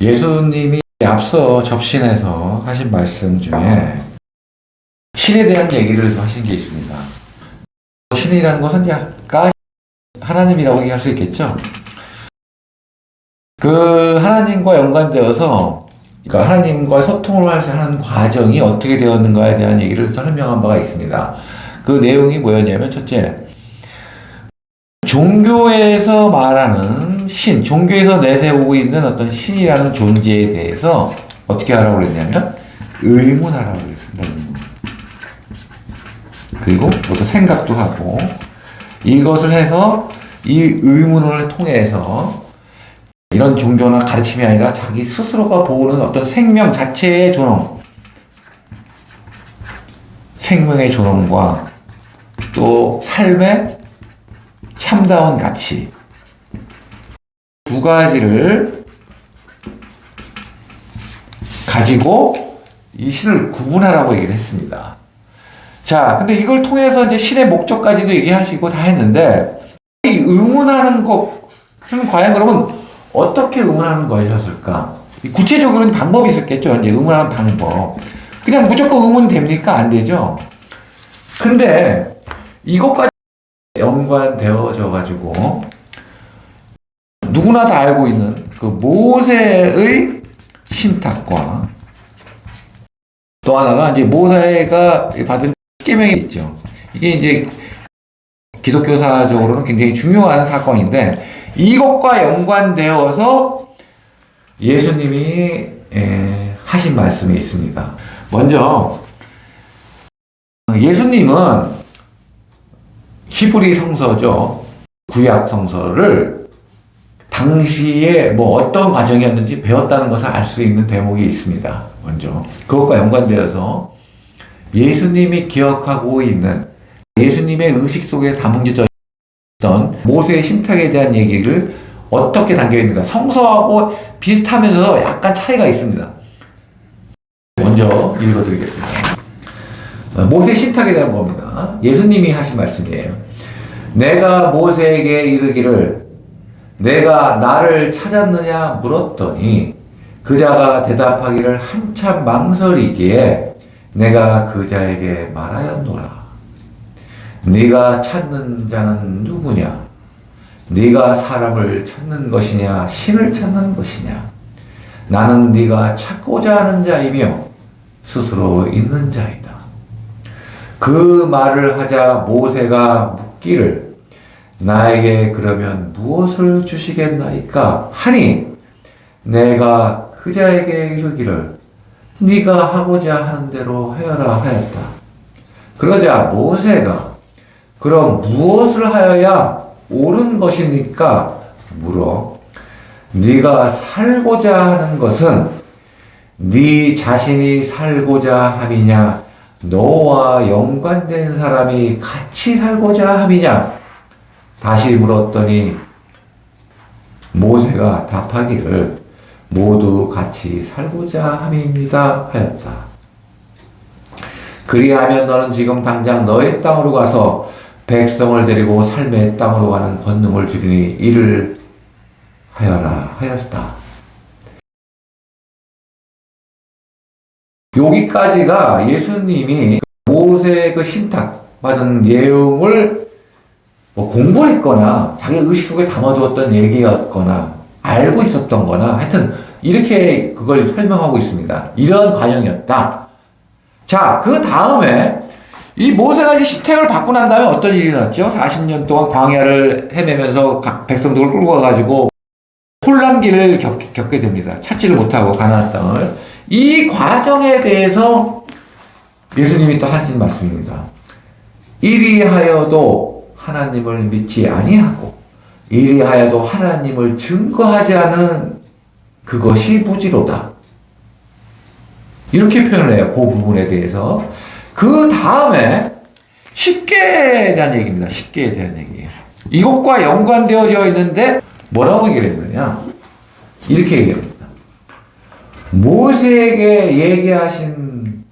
예수님이 앞서 접신에서 하신 말씀 중에 신에 대한 얘기를 하신 게 있습니다. 신이라는 것은 약간 하나님이라고 얘기할 수 있겠죠. 그 하나님과 연관되어서 그러니까 하나님과 소통을 하는 과정이 어떻게 되었는가에 대한 얘기를 설명한 바가 있습니다. 그 내용이 뭐였냐면 첫째, 종교에서 말하는 신, 종교에서 내세우고 있는 어떤 신이라는 존재에 대해서 어떻게 하라고 그랬냐면 의문하라고 그랬습니다. 그리고 또 생각도 하고 이것을 해서 이 의문을 통해서 이런 종교나 가르침이 아니라 자기 스스로가 보는 어떤 생명 자체의 존엄, 생명의 존엄과 또 삶의 참다운 가치 두 가지를 가지고 이 신을 구분하라고 얘기를 했습니다. 자, 근데 이걸 통해서 이제 신의 목적까지도 얘기하시고 다 했는데 이 의문하는 것은 과연 그러면 어떻게 의문하는 것이었을까? 구체적으로는 방법이 있었겠죠. 이제 의문하는 방법. 그냥 무조건 의문 됩니까? 안 되죠. 근데 이것까지 연관되어져 가지고 누구나 다 알고 있는 그 모세의 신탁과 또 하나가 이제 모세가 받은 십계명이 있죠. 이게 이제 기독교사적으로는 굉장히 중요한 사건인데 이것과 연관되어서 예수님이 에, 하신 말씀이 있습니다. 먼저 예수님은 히브리 성서죠. 구약 성서를 당시에 뭐 어떤 과정이었는지 배웠다는 것을 알 수 있는 대목이 있습니다. 먼저 그것과 연관되어서 예수님이 기억하고 있는 예수님의 의식 속에 담겨져 있던 모세의 신탁에 대한 얘기를 어떻게 담겨 있는가 성서하고 비슷하면서 약간 차이가 있습니다. 먼저 읽어드리겠습니다. 어, 모세 신탁에 대한 겁니다. 예수님이 하신 말씀이에요. 내가 모세에게 이르기를 내가 나를 찾았느냐 물었더니 그자가 대답하기를 한참 망설이기에 내가 그자에게 말하였노라. 네가 찾는 자는 누구냐? 네가 사람을 찾는 것이냐 신을 찾는 것이냐? 나는 네가 찾고자 하는 자이며 스스로 있는 자이다. 그 말을 하자 모세가 묻기를 나에게 그러면 무엇을 주시겠나이까 하니 내가 그자에게 이르기를 네가 하고자 하는 대로 하여라 하였다. 그러자 모세가 그럼 무엇을 하여야 옳은 것이니까 물어 네가 살고자 하는 것은 네 자신이 살고자 함이냐 너와 연관된 사람이 같이 살고자 함이냐 다시 물었더니 모세가 답하기를 모두 같이 살고자 함입니다 하였다. 그리하면 너는 지금 당장 너의 땅으로 가서 백성을 데리고 삶의 땅으로 가는 권능을 주리니 이를 하여라 하였다. 여기까지가 예수님이 모세 그 신탁 받은 내용을 뭐 공부했거나 자기 의식 속에 담아두었던 얘기였거나 알고 있었던 거나 하여튼 이렇게 그걸 설명하고 있습니다. 이런 과정이었다. 자, 그 다음에 이 모세가 이제 신택을 받고 난 다음에 어떤 일이 일어났죠? 40년 동안 광야를 헤매면서 각 백성들을 끌고 가가지고 혼란기를 겪, 겪게 됩니다. 찾지를 못하고 가나안 땅을. 이 과정에 대해서 예수님이 또 하신 말씀입니다. 이리하여도 하나님을 믿지 아니하고 이리하여도 하나님을 증거하지 않은 그것이 무지로다. 이렇게 표현을 해요. 그 부분에 대해서. 그 다음에 십계에 대한 얘기입니다. 십계에 대한 얘기예요. 이것과 연관되어져 있는데 뭐라고 얘기를 했느냐? 이렇게 얘기합니다. 모세에게 얘기하신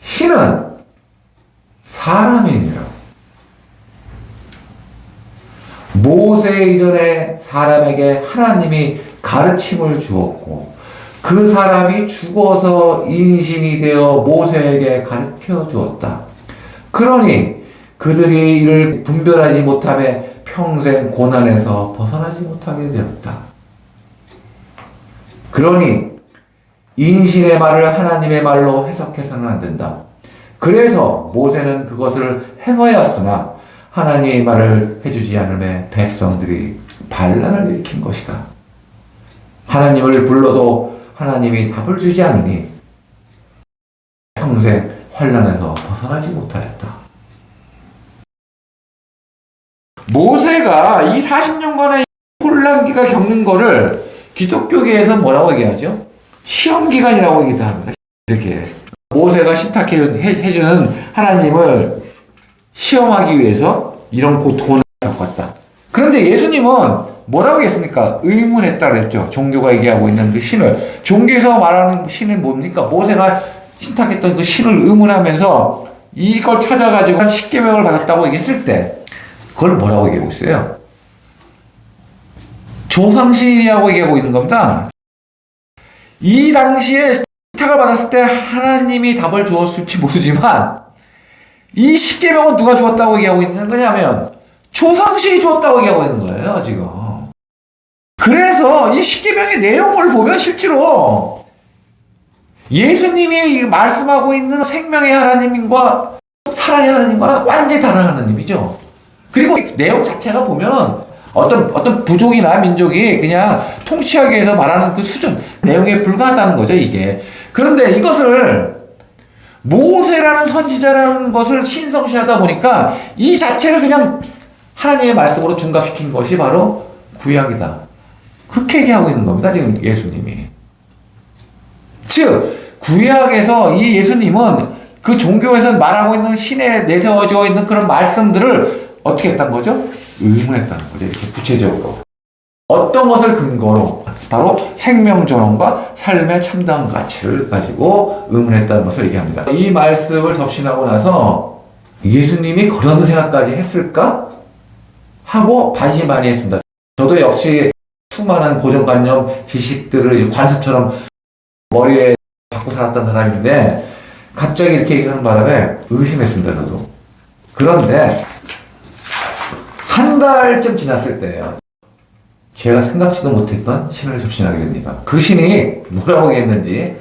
신은 사람이니라. 모세 이전에 사람에게 하나님이 가르침을 주었고 그 사람이 죽어서 인신이 되어 모세에게 가르쳐 주었다. 그러니 그들이 이를 분별하지 못함에 평생 고난에서 벗어나지 못하게 되었다. 그러니 인신의 말을 하나님의 말로 해석해서는 안 된다. 그래서 모세는 그것을 행하였으나 하나님의 말을 해주지 않음에 백성들이 반란을 일으킨 것이다. 하나님을 불러도 하나님이 답을 주지 않으니 평생 환란에서 벗어나지 못하였다. 모세가 이 40년간의 혼란기가 겪는 거를 기독교계에서 뭐라고 얘기하죠? 시험 기간이라고 얘기도 합니다. 이렇게 모세가 신탁해 해주는 하나님을 시험하기 위해서 이런 고통을 겪었다. 그런데 예수님은 뭐라고 했습니까? 의문했다 그랬죠. 종교가 얘기하고 있는 그 신을. 종교에서 말하는 신은 뭡니까? 모세가 신탁했던 그 신을 의문하면서 이걸 찾아가지고 한 10개명을 받았다고 얘기했을 때 그걸 뭐라고 얘기하고 있어요? 조상신이라고 얘기하고 있는 겁니다. 이 당시에 신탁을 받았을 때 하나님이 답을 주었을지 모르지만 이 10개명은 누가 주었다고 얘기하고 있는 거냐면 조상신이 주었다고 얘기하고 있는 거예요, 지금. 그래서 이 10개명의 내용을 보면 실제로 예수님이 말씀하고 있는 생명의 하나님과 사랑의 하나님과는 완전히 다른 하나님이죠. 그리고 이 내용 자체가 보면 어떤 어떤 부족이나 민족이 그냥 통치하기 위해서 말하는 그 수준 내용에 불과하다는 거죠 이게. 그런데 이것을 모세라는 선지자라는 것을 신성시하다 보니까 이 자체를 그냥 하나님의 말씀으로 중갑시킨 것이 바로 구약이다. 그렇게 얘기하고 있는 겁니다 지금 예수님이. 즉 구약에서 이 예수님은 그 종교에서 말하고 있는 신에 내세워져 있는 그런 말씀들을 어떻게 했단 거죠? 의문했다는 거죠. 이렇게 구체적으로. 어떤 것을 근거로 바로 생명 존엄과 삶의 참다운 가치를 가지고 의문했다는 것을 얘기합니다. 이 말씀을 접신하고 나서 예수님이 그런 생각까지 했을까 하고 반신 많이 했습니다. 저도 역시 수많은 고정관념 지식들을 관수처럼 머리에 갖고 살았던 사람인데 갑자기 이렇게 얘기하는 바람에 의심했습니다. 저도. 그런데 한 달쯤 지났을 때예요. 제가 생각지도 못했던 신을 접신하게 됩니다. 그 신이 뭐라고 했는지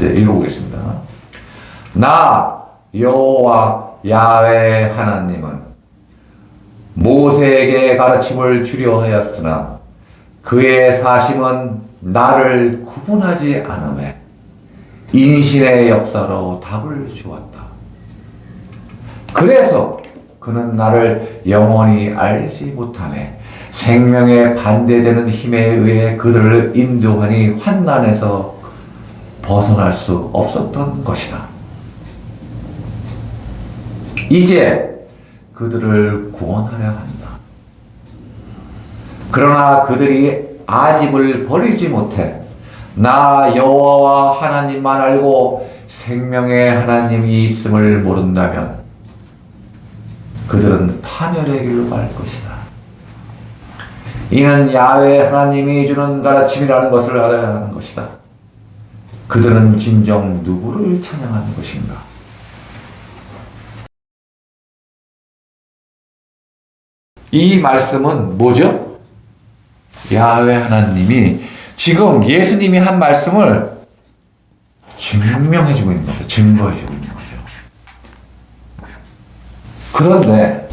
읽어보겠습니다. 나 여호와 야훼 하나님은 모세에게 가르침을 주려 하였으나 그의 사심은 나를 구분하지 않음에 인신의 역사로 답을 주었다. 그래서 그는 나를 영원히 알지 못하네. 생명에 반대되는 힘에 의해 그들을 인도하니 환난에서 벗어날 수 없었던 것이다. 이제 그들을 구원하려 한다. 그러나 그들이 아집을 버리지 못해 나 여호와와 하나님만 알고 생명의 하나님이 있음을 모른다면 그들은 파멸의 길로 갈 것이다. 이는 야훼 하나님이 주는 가르침이라는 것을 알아야 하는 것이다. 그들은 진정 누구를 찬양하는 것인가? 이 말씀은 뭐죠? 야훼 하나님이 지금 예수님이 한 말씀을 증명해주고 있는 거죠. 증거해주고 있는 거죠. 그런데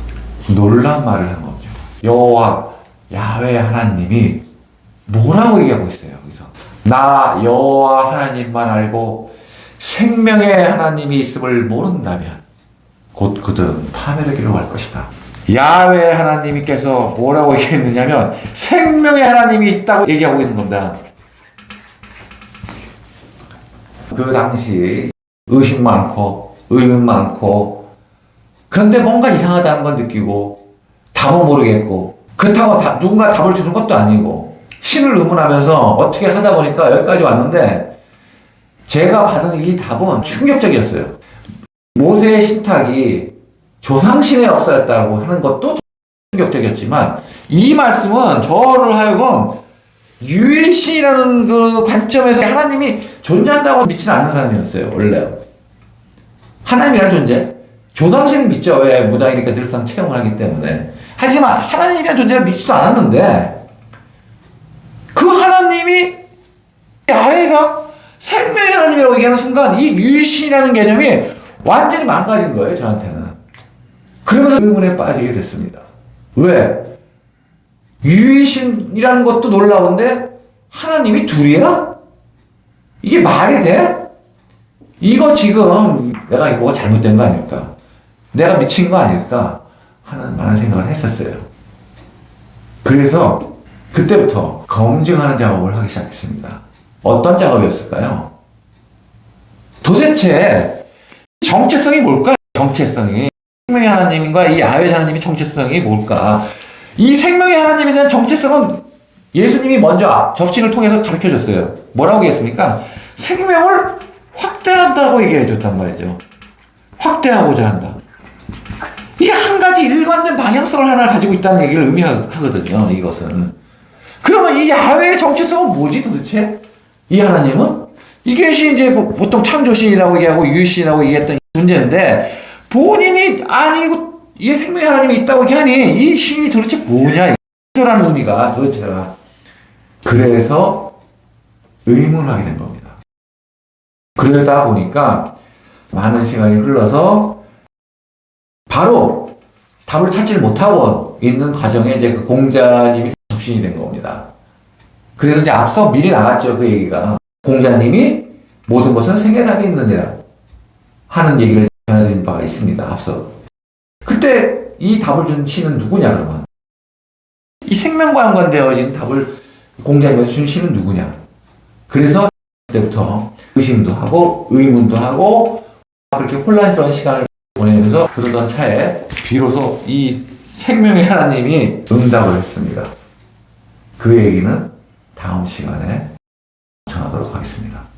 놀란 말을 한 거죠. 여호와 야훼 하나님이 뭐라고 얘기하고 있어요. 여기서 나 여호와 하나님만 알고 생명의 하나님이 있음을 모른다면 곧 그들은 파멸의 길로 갈 것이다. 야훼 하나님께서 뭐라고 얘기했느냐면 생명의 하나님이 있다고 얘기하고 있는 겁니다. 그 당시 의식 많고 의문 많고 그런데 뭔가 이상하다는 걸 느끼고 답은 모르겠고 그렇다고 다, 누군가 답을 주는 것도 아니고 신을 의문하면서 어떻게 하다 보니까 여기까지 왔는데 제가 받은 이 답은 충격적이었어요. 모세의 신탁이 조상신의 역사였다고 하는 것도 충격적이었지만 이 말씀은 저를 하여금 유일신이라는 그 관점에서 하나님이 존재한다고 믿지는 않는 사람이었어요, 원래. 하나님이라는 존재. 조상신을 믿죠. 왜? 무당이니까 늘상 체험을 하기 때문에. 하지만 하나님이라는 존재를 믿지도 않았는데, 그 하나님이 야훼가 생명의 하나님이라고 얘기하는 순간 이 유일신이라는 개념이 완전히 망가진 거예요, 저한테는. 그러면서 의문에 빠지게 됐습니다. 왜? 유일신이라는 것도 놀라운데 하나님이 둘이야? 이게 말이 돼? 이거 지금 내가 뭐가 잘못된 거 아닐까? 내가 미친 거 아닐까? 하는 많은 생각을 했었어요. 그래서 그때부터 검증하는 작업을 하기 시작했습니다. 어떤 작업이었을까요? 도대체 정체성이 뭘까요? 정체성이. 생명의 하나님과 이 야훼 하나님의 정체성이 뭘까? 이 생명의 하나님에 대한 정체성은 예수님이 먼저 접신을 통해서 가르쳐 줬어요. 뭐라고 얘기했습니까? 생명을 확대한다고 얘기해 줬단 말이죠. 확대하고자 한다. 이게 한 가지 일관된 방향성을 하나 가지고 있다는 얘기를 의미하거든요, 이것은. 그러면 이 야훼의 정체성은 뭐지 도대체? 이 하나님은? 이것이 이제 뭐 보통 창조신이라고 얘기하고 유일신이라고 얘기했던 존재인데, 본인이, 아니, 이거, 이게 생명의 하나님이 있다고 얘기하니, 이 신이 도대체 뭐냐, 이라는 의미가 도대체가. 그래서 의문하게 된 겁니다. 그러다 보니까 많은 시간이 흘러서 바로 답을 찾지 못하고 있는 과정에 이제 그 공자님이 접신이 된 겁니다. 그래서 이제 앞서 미리 나갔죠, 그 얘기가. 공자님이 모든 것은 생애답이 있느니라 하는 얘기를 전해드린 바가 있습니다, 앞서. 그때 이 답을 준 신은 누구냐, 그러면? 이 생명과 연관되어진 답을 공자님한테 준 신은 누구냐? 그래서 그때부터 의심도 하고 의문도 하고 그렇게 혼란스러운 시간을 보내면서 그러던 차에 비로소 이 생명의 하나님이 응답을 했습니다. 그 얘기는 다음 시간에 전하도록 하겠습니다.